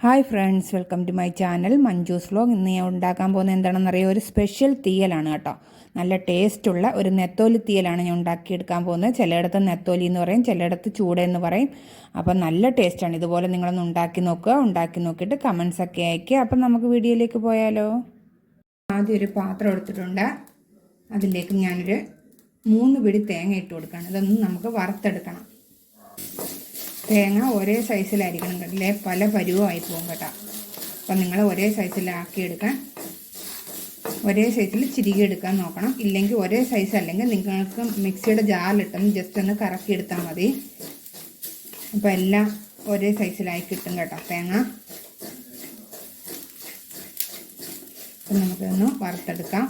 Hi friends welcome to my channel Manju's vlog ഇന്ന് ഞാൻ ഉണ്ടാക്കാൻ പോകുന്നത് എന്താണെന്ന് അറിയാം? ഒരു സ്പെഷ്യൽ തീയലാണ് കേട്ടോ. നല്ല ടേസ്റ്റുള്ള ഒരു നെത്തോലി തീയലാണ് ഞാൻ ഉണ്ടാക്കിയെടുക്കാൻ പോകുന്നത്. ചിലയിടത്ത് നെത്തോലി എന്ന് പറയും ചിലയിടത്ത് ചൂട എന്ന് പറയും. അപ്പം നല്ല ടേസ്റ്റാണ് ഇതുപോലെ നിങ്ങളൊന്ന് ഉണ്ടാക്കി നോക്കുക. ഉണ്ടാക്കി നോക്കിയിട്ട് കമൻസ് ഒക്കെ അയക്കുക അപ്പം നമുക്ക് വീഡിയോയിലേക്ക് പോയാലോ. ആദ്യം ഒരു പാത്രം എടുത്തിട്ടുണ്ട്. അതിലേക്ക് ഞാനൊരു മൂന്ന് പിടി തേങ്ങ ഇട്ട് കൊടുക്കണം ഇതൊന്ന് നമുക്ക് വറുത്തെടുക്കണം. തേങ്ങ ഒരേ സൈസിലായിരിക്കണം കേട്ടില്ലേ പല പരുവമായി പോകും കേട്ടോ. അപ്പം നിങ്ങൾ ഒരേ സൈസിലാക്കിയെടുക്കാൻ ഒരേ സൈസിൽ ചിരികി എടുക്കാൻ നോക്കണം. ഇല്ലെങ്കിൽ ഒരേ സൈസ് അല്ലെങ്കിൽ നിങ്ങൾക്ക് മിക്സിയുടെ ജാറിലിട്ടും ജസ്റ്റ് ഒന്ന് കറക്കി എടുത്താൽ മതി. അപ്പോൾ എല്ലാം ഒരേ സൈസിലായി കിട്ടും കേട്ടോ തേങ്ങ. അപ്പം നമുക്കൊന്ന് വറുത്തെടുക്കാം.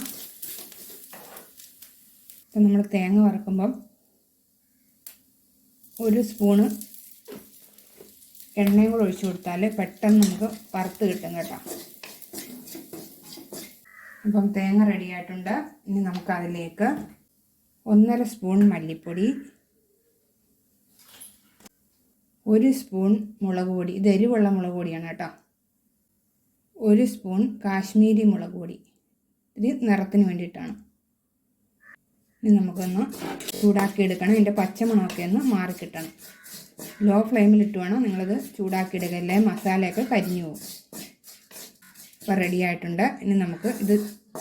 അപ്പം നമ്മൾ തേങ്ങ വറക്കുമ്പം ഒരു സ്പൂണ് എണ്ണയും കൂടെ ഒഴിച്ചു കൊടുത്താൽ പെട്ടെന്ന് നമുക്ക് വറുത്ത് കിട്ടും കേട്ടോ. അപ്പം തേങ്ങ റെഡി ആയിട്ടുണ്ട്. ഇനി നമുക്കതിലേക്ക് ഒന്നര സ്പൂൺ മല്ലിപ്പൊടി ഒരു സ്പൂൺ മുളക് പൊടി. ഇത് എരിവുള്ള മുളക് പൊടിയാണ് കേട്ടോ. ഒരു സ്പൂൺ കാശ്മീരി മുളക് പൊടി. ഇത് നിറത്തിന് വേണ്ടിയിട്ടാണ്. ഇനി നമുക്കൊന്ന് ചൂടാക്കി എടുക്കണം. ഇതിന്റെ പച്ചമണമൊക്കെ ഒന്ന് മാറിക്കിട്ടണം. ലോ ഫ്ലെയിമിൽ ഇട്ട് വേണം നിങ്ങളത് ചൂടാക്കിയിടുക. അല്ലേ മസാലയൊക്കെ കരിഞ്ഞു പോകും. അപ്പോൾ റെഡി ആയിട്ടുണ്ട്. ഇനി നമുക്ക് ഇത്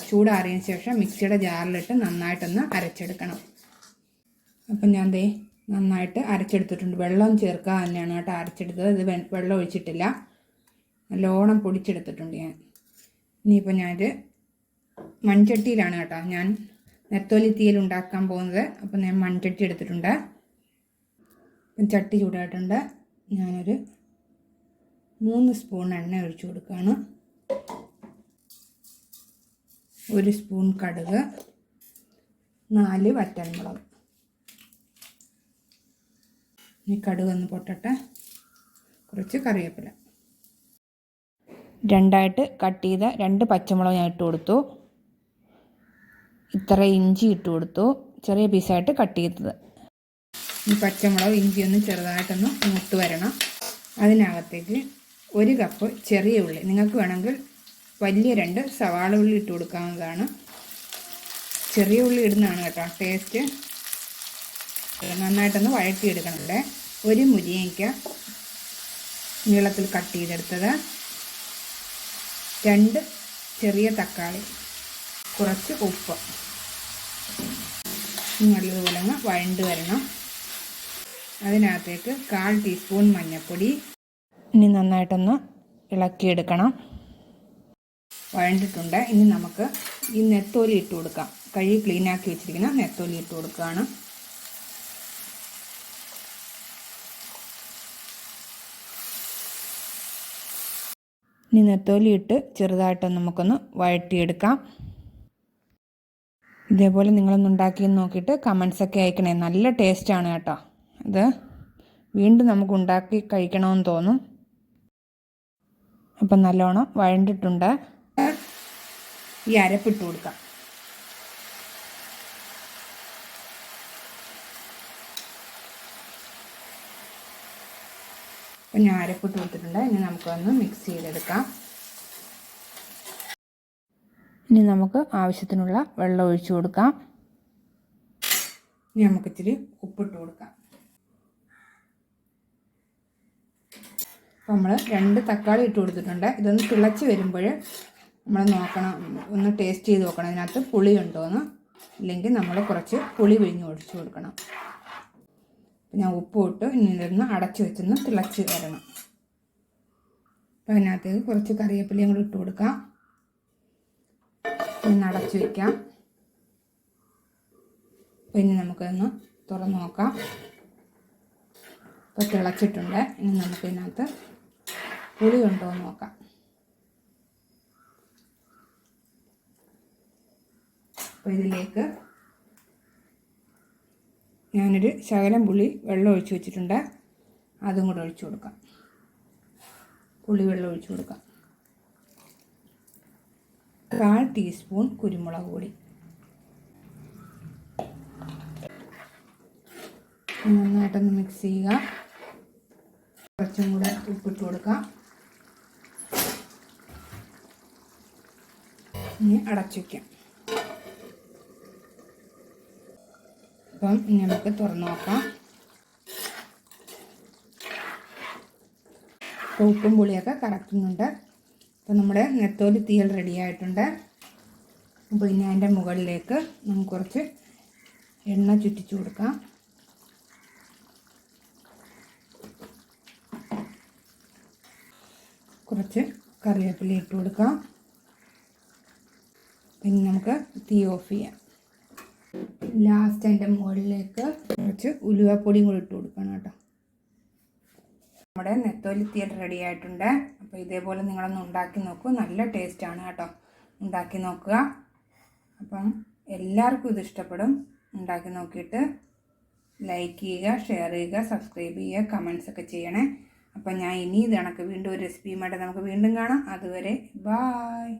ചൂടാറിയതിന് ശേഷം മിക്സിയുടെ ജാറിലിട്ട് നന്നായിട്ടൊന്ന് അരച്ചെടുക്കണം. അപ്പം ഞാൻ ദേ നന്നായിട്ട് അരച്ചെടുത്തിട്ടുണ്ട്. വെള്ളം ചേർക്കുക തന്നെയാണ് കേട്ടോ അരച്ചെടുത്തത്. ഇത് വെള്ളം ഒഴിച്ചിട്ടില്ല. നല്ലോണം പൊടിച്ചെടുത്തിട്ടുണ്ട് ഞാൻ. ഇനിയിപ്പോൾ ഞാനിത് മൺചട്ടിയിലാണ് കേട്ടോ ഞാൻ നെത്തോലി തീയിൽ ഉണ്ടാക്കാൻ പോകുന്നത്. അപ്പം ഞാൻ മൺചട്ടി എടുത്തിട്ടുണ്ട്. ചട്ടി ചൂടായിട്ടുണ്ട്. ഞാനൊരു മൂന്ന് സ്പൂൺ എണ്ണ ഒഴിച്ചു കൊടുക്കുകയാണ്. ഒരു സ്പൂൺ കടുക്. നാല് വറ്റൽമുളക്. ഈ കടുക് ഒന്ന് പൊട്ടട്ടെ. കുറച്ച് കറിവേപ്പില. രണ്ടായിട്ട് കട്ട് ചെയ്ത രണ്ട് പച്ചമുളക് ഞാൻ ഇട്ട് കൊടുത്തു. ഇത്ര ഇഞ്ചി ഇട്ട് കൊടുത്തു. ചെറിയ പീസായിട്ട് കട്ട് ചെയ്തത്. ഈ പച്ചമുളക് ഇഞ്ചി ഒന്ന് ചെറുതായിട്ടൊന്ന് മുട്ട് വരണം. അതിനകത്തേക്ക് ഒരു കപ്പ് ചെറിയ ഉള്ളി. നിങ്ങൾക്ക് വേണമെങ്കിൽ വലിയ രണ്ട് സവാള ഉള്ളി ഇട്ട് കൊടുക്കാവുന്നതാണ്. ചെറിയ ഉള്ളി ഇടുന്നതാണ് കേട്ടോ. ടേസ്റ്റ് നന്നായിട്ടൊന്ന് വഴറ്റിയെടുക്കണമല്ലേ? ഒരു മുരിങ്ങയ്ക്ക നീളത്തിൽ കട്ട് ചെയ്തെടുത്തത്. രണ്ട് ചെറിയ തക്കാളി. കുറച്ച് ഉപ്പ്. നല്ലതുപോലെ വഴണ്ട് വരണം. അതിനകത്തേക്ക് കാൽ ടീസ്പൂൺ മഞ്ഞൾപ്പൊടി ഇനി നന്നായിട്ടൊന്ന് ഇളക്കിയെടുക്കണം. വഴണ്ടിട്ടുണ്ട്. ഇനി നമുക്ക് ഈ നെത്തോലി ഇട്ട് കൊടുക്കാം. കഴുകി ക്ലീനാക്കി വെച്ചിരിക്കുന്ന നെത്തോലി ഇട്ട് കൊടുക്കുകയാണ്. ഇനി നെത്തോലി ഇട്ട് ചെറുതായിട്ട് നമുക്കൊന്ന് വഴറ്റിയെടുക്കാം. ഇതേപോലെ നിങ്ങളൊന്ന് ഉണ്ടാക്കി നോക്കിയിട്ട് കമൻസൊക്കെ അയക്കണേ. നല്ല ടേസ്റ്റാണ് കേട്ടോ. ഇത് വീണ്ടും നമുക്ക് ഉണ്ടാക്കി കഴിക്കണമെന്ന് തോന്നും. അപ്പം നല്ലോണം വഴണ്ടിട്ടുണ്ട്. ഈ അരപ്പിട്ട് കൊടുക്കാം. അപ്പം ഞാൻ അരപ്പിട്ട് കൊടുത്തിട്ടുണ്ട്. ഇനി നമുക്കൊന്ന് മിക്സ് ചെയ്തെടുക്കാം. ഇനി നമുക്ക് ആവശ്യത്തിനുള്ള വെള്ളം ഒഴിച്ചു കൊടുക്കാം. ഇനി നമുക്കിച്ചിരി ഉപ്പിട്ട് കൊടുക്കാം അപ്പോൾ നമ്മൾ രണ്ട് തക്കാളി ഇട്ട് കൊടുത്തിട്ടുണ്ട്. ഇതൊന്ന് തിളച്ച് വരുമ്പോൾ നമ്മൾ നോക്കണം. ഒന്ന് ടേസ്റ്റ് ചെയ്ത് നോക്കണം. അതിനകത്ത് പുളി ഉണ്ടോയെന്ന് ഇല്ലെങ്കിൽ നമ്മൾ കുറച്ച് പുളി പിഴിഞ്ഞ് ഒഴിച്ചു കൊടുക്കണം. ഞാൻ ഉപ്പ് ഇട്ട് ഇനി ഇതൊന്ന് അടച്ച് വെച്ചൊന്ന് തിളച്ച് വരണം. അപ്പോൾ അതിനകത്തേക്ക് കുറച്ച് കറിവേപ്പിലയും കൂടി ഇട്ട് കൊടുക്കാം. പിന്നെ അടച്ച് വയ്ക്കാം പിന്നെ നമുക്കൊന്ന് തുറന്ന് നോക്കാം. ഇപ്പോൾ തിളച്ചിട്ടുണ്ട്. ഇനി നമുക്കിതിനകത്ത് പുളി ഉണ്ടോ എന്ന് നോക്കാം. അപ്പോൾ ഇതിലേക്ക് ഞാനൊരു ശകലം പുളി വെള്ളം ഒഴിച്ച് വെച്ചിട്ടുണ്ട്. അതും കൂടെ ഒഴിച്ചു കൊടുക്കാം. പുളി വെള്ളം ഒഴിച്ചു കൊടുക്കാം. കാൽ ടീസ്പൂൺ കുരുമുളക് പൊടി. നന്നായിട്ടൊന്ന് മിക്സ് ചെയ്യുക. കുറച്ചും കൂടെ ഉപ്പിട്ട് കൊടുക്കാം. ഇനി അടച്ചു വയ്ക്കാം അപ്പം ഇനി നമുക്ക് തുറന്നു നോക്കാം. ഉപ്പും പുളിയൊക്കെ കറക്കുന്നുണ്ട്. അപ്പോൾ നമ്മുടെ നെത്തോലി തീയൽ റെഡി ആയിട്ടുണ്ട്. അപ്പോൾ ഇനി അതിന്റെ മുകളിലേക്ക് നമുക്ക് കുറച്ച് എണ്ണ ചുറ്റിച്ചു കൊടുക്കാം. കുറച്ച് കറിവേപ്പില ഇട്ട് കൊടുക്കാം. പിന്നെ നമുക്ക് തീ ഓഫ് ചെയ്യാം. ലാസ്റ്റ് അതിന്റെ മുകളിലേക്ക് കുറച്ച് ഉലുവപ്പൊടിയും കൂടി ഇട്ട് കൊടുക്കണം കേട്ടോ. നമ്മുടെ നെത്തോലി തീയേറ്റർ റെഡി ആയിട്ടുണ്ട്. അപ്പോൾ ഇതേപോലെ നിങ്ങളൊന്ന് ഉണ്ടാക്കി നോക്കൂ. നല്ല ടേസ്റ്റാണ് കേട്ടോ. ഉണ്ടാക്കി നോക്കുക. അപ്പം എല്ലാവർക്കും ഇത് ഇഷ്ടപ്പെടും. ഉണ്ടാക്കി നോക്കിയിട്ട് ലൈക്ക് ചെയ്യുക ഷെയർ ചെയ്യുക സബ്സ്ക്രൈബ് ചെയ്യുക കമൻസ് ഒക്കെ ചെയ്യണേ. അപ്പം ഞാൻ ഇനി ഇത് കണക്ക് വീണ്ടും ഒരു റെസിപ്പിയുമായിട്ട് നമുക്ക് വീണ്ടും കാണാം. അതുവരെ ബായ്